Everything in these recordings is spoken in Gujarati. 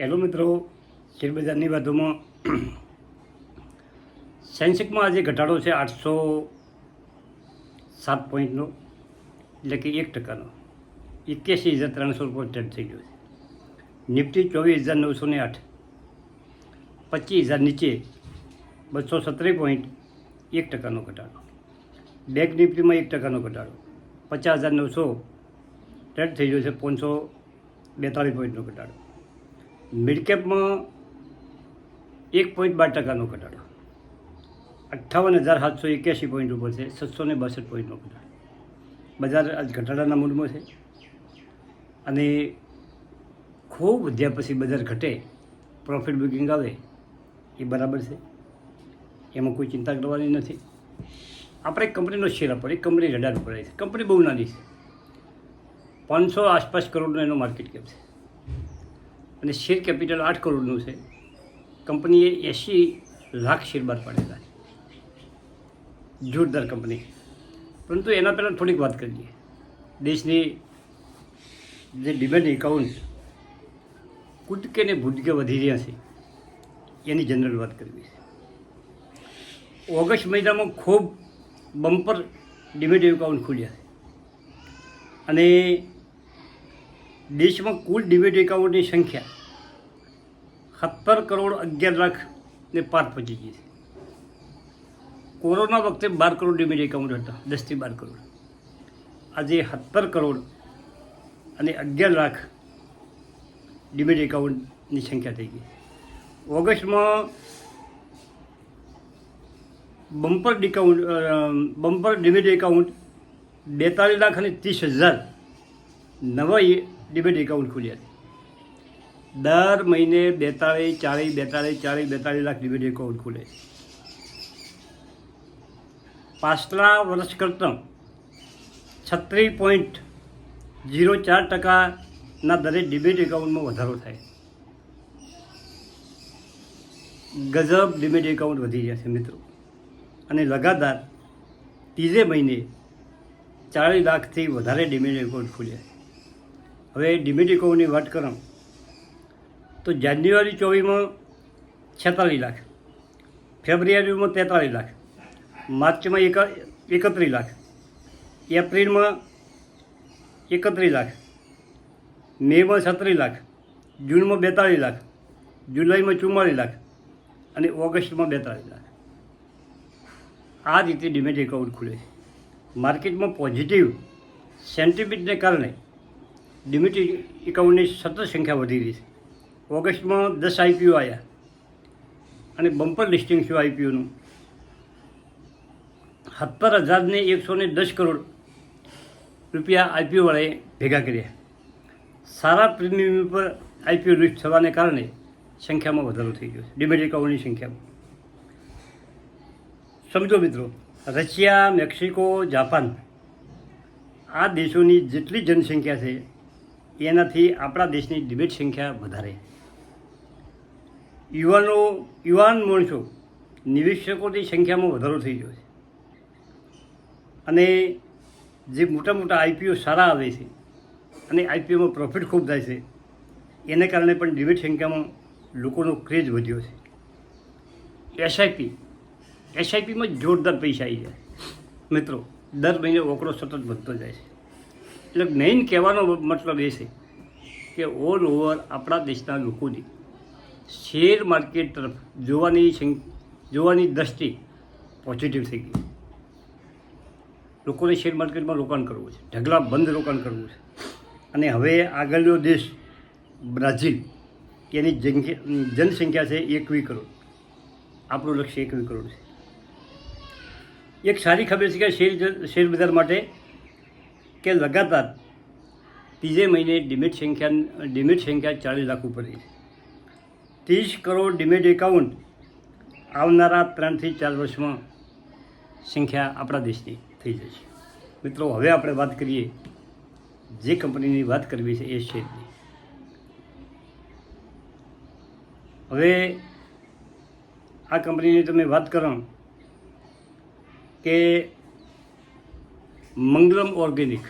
હેલો મિત્રો, શેરબજારની વાતોમાં સેન્સેક્સમાં આજે ઘટાડો છે આઠસો સાત પોઈન્ટનો, એટલે કે એક ટકાનો. એક્યાસી હજાર ત્રણસો રૂપિયા ટ્રેડ થઈ ગયો છે. નિફ્ટી ચોવીસ હજાર નવસો ને આઠ, પચીસ હજાર નીચે બસો સત્તરી પોઈન્ટ એક ટકાનો ઘટાડો. બેંક નિફ્ટીમાં એક ટકાનો ઘટાડો. પચાસ હજાર નવસો ટ્રેડ થઈ ગયો છે પાંચસો બેતાળીસ પોઈન્ટનો ઘટાડો. મિડકેપમાં એક પોઈન્ટ બાર ટકાનો ઘટાડો. અઠ્ઠાવન હજાર સાતસો એક્યાસી પોઈન્ટ ઉપર છે. છસો ને બાસઠ પોઈન્ટનો ઘટાડો. બજાર આજ ઘટાડાના મૂડમાં છે. અને ખૂબ વધ્યા પછી બજાર ઘટે પ્રોફિટ બુકિંગ આવે, એ બરાબર છે. એમાં કોઈ ચિંતા કરવાની નથી. આપણે કંપનીનો શેર આપો એ કંપની રડાર ઉપર આવી છે કંપની બહુ નાની છે. પાંચસો આસપાસ કરોડનો એનો માર્કેટ કેપ છે. અને શેર કેપિટલ આઠ કરોડનું છે. કંપનીએ એંશી લાખ શેર બહાર પાડેલા છે. જોરદાર કંપની. પરંતુ એના પહેલાં થોડીક વાત કરીએ. દેશની જે ડિમેન્ડ એકાઉન્ટ કૂદકે ને ભૂદકે વધી રહ્યા છે. એની જનરલ વાત કરવી છે. ઓગસ્ટ મહિનામાં ખૂબ બમ્પર ડિમેટ એકાઉન્ટ ખુલ્યા છે. અને દેશમાં કુલ ડિબેટ એકાઉન્ટની સંખ્યા સત્તર કરોડ અગિયાર લાખ ને પાર પહોંચી ગઈ છે. કોરોના વખતે બાર કરોડ ડિબેટ એકાઉન્ટ હતા દસથી બાર કરોડ. આજે સત્તર કરોડ અને અગિયાર લાખ ડિબેટ એકાઉન્ટની સંખ્યા થઈ ગઈ ઓગસ્ટમાં bumper discount bumper demat account બેતાલીસ લાખ અને ત્રીસ હજાર નવા ડિમેટ એકાઉન્ટ ખુલ્યા હતી. દર મહિને બેતાળીસ, ચાળીસ બેતાળીસ ચાળીસ, બેતાળીસ લાખ ડિમેટ એકાઉન્ટ ખુલે પાછલા વર્ષ કરતાં છત્રીસ પોઈન્ટ ઝીરો ચાર ટકાના દરેક ડિબેટ એકાઉન્ટમાં વધારો થાય ગજબ ડિબેટ એકાઉન્ટ વધી ગયા છે મિત્રો. અને લગાતાર ત્રીજે મહિને ચાળીસ લાખથી વધારે ડિમેટ એકાઉન્ટ ખુલ્યા હવે ડિમેટિકોની વાત કરું તો જાન્યુઆરી ચોવીસમાં છેતાલીસ લાખ, ફેબ્રુઆરીમાં તેતાલીસ લાખ, માર્ચમાં એક, એકત્રીસ લાખ, એપ્રિલમાં એકત્રીસ લાખ, મેમાં છત્રીસ લાખ, જૂનમાં બેતાળીસ લાખ, જુલાઈમાં ચુમ્માલીસ લાખ અને ઓગસ્ટમાં બેતાળીસ લાખ. આ રીતે ડિમેટ એકાઉન્ટ ખુલે છે. માર્કેટમાં પોઝિટિવ, સેન્ટિમેન્ટને કારણે ડિમેટ એકાઉન્ટની સતત સંખ્યા વધી રહી છે. ઓગસ્ટમાં દસ આઈપીઓ આવ્યા અને બમ્પર લિસ્ટિંગ છે આઈપીઓનું સત્તર હજારને એકસો ને દસ કરોડ રૂપિયા આઈપીઓ વાળાએ ભેગા કર્યા. સારા પ્રીમિયમ પર આઈપીઓ લિસ્ટ થવાને કારણે સંખ્યામાં વધારો થઈ ગયો છે. ડિમેટ એકાઉન્ટની સંખ્યામાં. સમજો મિત્રો, રશિયા, મેક્સિકો, જાપાન આ દેશોની જેટલી જનસંખ્યા છે એનાથી આપણા દેશની ડિબેટ સંખ્યા વધારે. યુવાનો, યુવાન માણસો નિવેશકોની સંખ્યામાં વધારો થઈ ગયો છે. અને જે મોટા મોટા આઈપીઓ સારા આવે છે અને આઈપીઓમાં પ્રોફિટ ખૂબ થાય છે, એને કારણે પણ ડિબેટ સંખ્યામાં લોકોનો ક્રેઝ વધ્યો છે. એસઆઈપી એસઆઈપીમાં જોરદાર પૈસા આવી જાય. મિત્રો, દર મહિને ઓકડો સતત વધતો જાય છે. એટલે મેઇન કહેવાનો મતલબ એ છે કે ઓલ ઓવર આપણા દેશના લોકોની શેર માર્કેટ તરફ જોવાની જોવાની દ્રષ્ટિ પોઝિટિવ થઈ ગઈ. લોકોને શેર માર્કેટમાં રોકાણ કરવું છે. ઢગલા બંધ રોકાણ કરવું છે. અને હવે આગળનો દેશ બ્રાઝિલ, એની જનસંખ્યા છે એકવી કરોડ. આપણું લક્ષ્ય એકવી કરોડ છે. એક સારી ખબર છે કે શેર શેર બજાર માટે કે લગાતાર ત્રીજે મહિને ડિમેટ સંખ્યા ડિમેટ સંખ્યા ચાલીસ લાખ ઉપર ત્રીસ કરોડ ડિમેટ એકાઉન્ટ આવનારા ત્રણથી ચાર વર્ષમાં સંખ્યા આપણા દેશની થઈ જશે. મિત્રો, હવે આપણે વાત કરીએ જે કંપનીની વાત કરવી છે એ શેરની હવે આ કંપનીની તમે વાત કરો કે મંગલમ ઓર્ગેનિક.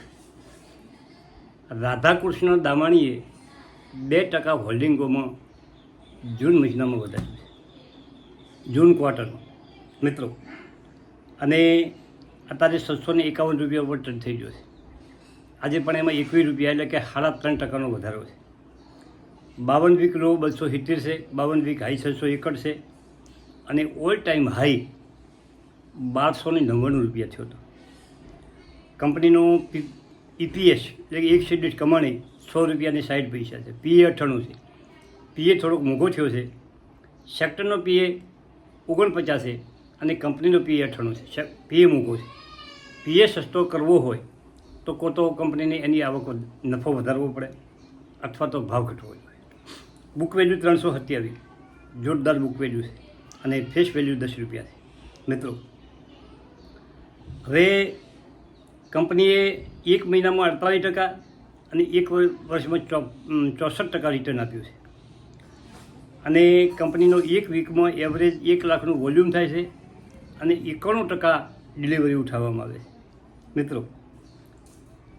રાધાકૃષ્ણ દામાણીએ બે ટકા હોલ્ડિંગોમાં જૂન મહિનામાં વધાર્યું છે. જૂન ક્વાર્ટરમાં. મિત્રો, અને અત્યારે છસો એકાવન રૂપિયા ઉપર ટન થઈ ગયો છે. આજે પણ એમાં એકવીસ રૂપિયા એટલે કે સાડા ત્રણ ટકાનો વધારો છે. બાવન વીક લો બસો સિત્તેર છે, બાવન વીક હાઈ છસો એકડ છે. અને ઓલ ટાઈમ હાઈ બારસો ને નવ્વાણું રૂપિયા થયો હતો. કંપનીનો ઈપીએસ એટલે કે એક સીટ કમાણી સો રૂપિયાની સાઠ પૈસા છે. પીએ અઠ્ઠાણું છે. પીએ થોડોક મોંઘો થયો છે. સેક્ટરનો પીએ ઓગણપચાસ છે અને કંપનીનો પીએ અઠ્ઠાણું છે. પીએ મોંઘો છે. પીએ સસ્તો કરવો હોય તો કો તો કંપનીને એની આવક નફો વધારવો પડે અથવા તો ભાવ ઘટવો જોઈએ. બુક વેલ્યુ ત્રણસો સત્યાવીસ. જોરદાર બુક વેલ્યુ છે અને ફેસ વેલ્યુ દસ રૂપિયા છે. મિત્રો, હવે કંપનીએ એક મહિનામાં અડતાલીસ ટકા અને એક વર- વર્ષમાં ચોસઠ ટકા રિટર્ન આપ્યું છે. અને કંપનીનો એક વીકમાં એવરેજ એક લાખનું વોલ્યુમ થાય છે અને એકાણું ટકા ડિલિવરી ઉઠાવવામાં આવે છે. મિત્રો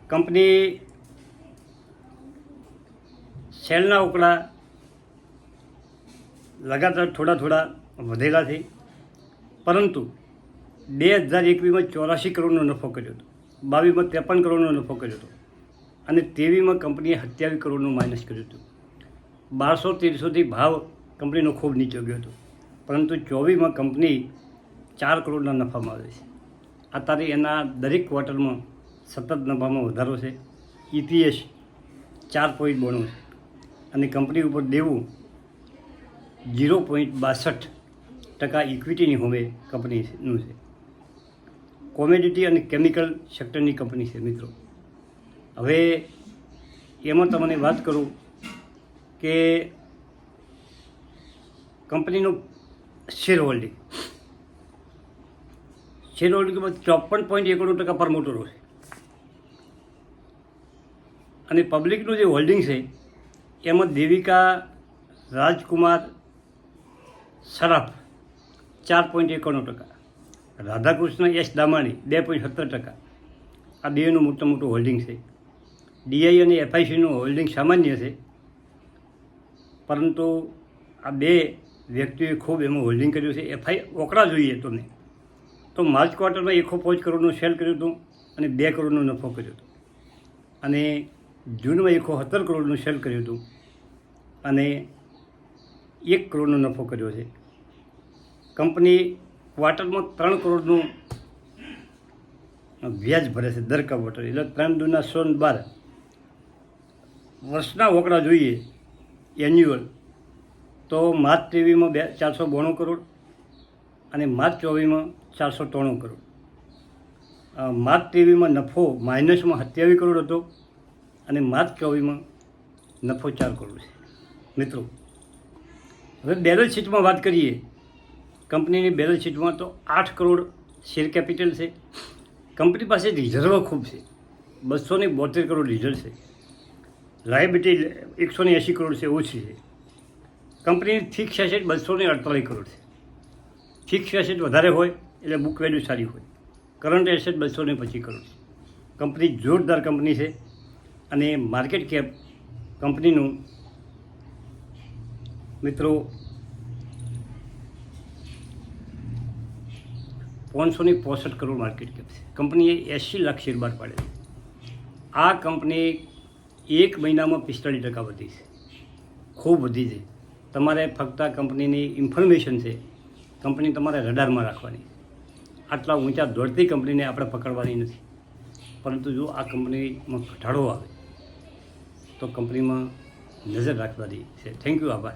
કંપની સેલના ઓકળા લગાતાર થોડા થોડા વધેલા છે, પરંતુ બે હજાર એકવીસમાં ચોરાસી કરોડનો નફો કર્યો હતો. બાવીસમાં ત્રેપન કરોડનો નફો કર્યો હતો. અને તેવીમાં કંપનીએ સત્યાવીસ કરોડનું માઇનસ કર્યું હતું. બારસો તેરસોથી ભાવ કંપનીનો ખૂબ નીચો ગયો હતો. પરંતુ ચોવીસમાં કંપની ચાર કરોડના નફામાં આવે છે. અત્યારે એના દરેક ક્વાર્ટરમાં સતત નફામાં વધારો છે. ઇપીએસ ચાર પોઈન્ટ બોણું છે. અને કંપની ઉપર દેવું ઝીરો પોઈન્ટ બાસઠ ટકા ઇક્વિટીની હોમે કંપનીનું છે. કોમેડિટી અને કેમિકલ સેક્ટરની કંપની છે, મિત્રો. હવે એમાં તમને વાત કરું કે કંપનીનું શેર હોલ્ડિંગ. શેર હોલ્ડિંગમાં ચોપન પોઈન્ટ એકોણું ટકા પ્રમોટરો છે. અને પબ્લિકનું જે હોલ્ડિંગ છે, એમાં દેવિકા, રાજકુમાર સરાફ ચાર પોઈન્ટ એકાણું ટકા. રાધાકૃષ્ણ એસ દામાણી, બે પોઈન્ટ સત્તર ટકા. આ બેનું મોટું મોટું હોલ્ડિંગ છે. ડીઆઈ અને એફઆઈસીનું હોલ્ડિંગ સામાન્ય છે. પરંતુ આ બે વ્યક્તિઓએ ખૂબ એમાં હોલ્ડિંગ કર્યું છે. એફઆઈ ઓકડા જોઈએ તો નહીં. તો માર્ચ ક્વાર્ટરમાં એકસો પાંચ કરોડનું સેલ કર્યું હતું અને બે કરોડનો નફો કર્યો હતો. અને જૂનમાં એકસો સત્તર કરોડનું સેલ કર્યું હતું અને એક કરોડનો નફો કર્યો છે. કંપની ક્વાર્ટરમાં ત્રણ કરોડનું વ્યાજ ભરે છે દર ક્વાર્ટર. એટલે ત્રણ દુના સો ને બાર વર્ષના ઓકડા જોઈએ એન્યુઅલ તો માર્ચ ત્રેવીસમાં બે ચારસો બોણું કરોડ અને માર્ચ ચોવીસમાં ચારસો ત્રાણું કરોડ. માર્ચ ત્રેવીસમાં નફો માઇનસમાં સત્યાવીસ કરોડ હતો અને માર્ચ ચોવીસમાં નફો ચાર કરોડ છે. મિત્રો, હવે બેલેન્સ શીટમાં વાત કરીએ. કંપનીની બેલેન્સ શીટમાં તો આઠ કરોડ શેર કેપિટલ છે. કંપની પાસે રિઝર્વ ખૂબ છે. બસો ને બોતેર કરોડ રિઝર્વ છે. લાયબિલિટી એકસો ને એંશી કરોડ છે, ઓછી છે. કંપનીની ફિક્સ એસેટ બસો ને અડતાલીસ કરોડ છે. ફિક્સ એસેટ વધારે હોય એટલે બુક વેલ્યુ સારી હોય. કરંટ એસેટ બસો ને પચીસ કરોડ છે. કંપની જોરદાર કંપની છે અને માર્કેટ કેપ કંપનીનું મિત્રો પાંચસો ને પોસઠ કરોડ માર્કેટ કેપ છે. કંપનીએ એંસી લાખ શેર બહાર પાડે છે. આ કંપની એક મહિનામાં પિસ્તાળીસ ટકા વધી છે. ખૂબ વધી છે. તમારે ફક્ત આ કંપનીની ઇન્ફોર્મેશન છે. કંપની તમારે રડારમાં રાખવાની આટલા ઊંચા દોડતી કંપનીને આપણે પકડવાની નથી. પરંતુ જો આ કંપનીમાં ઘટાડો આવે, તો કંપનીમાં નજર રાખવાની છે. થેન્ક યુ આભાર.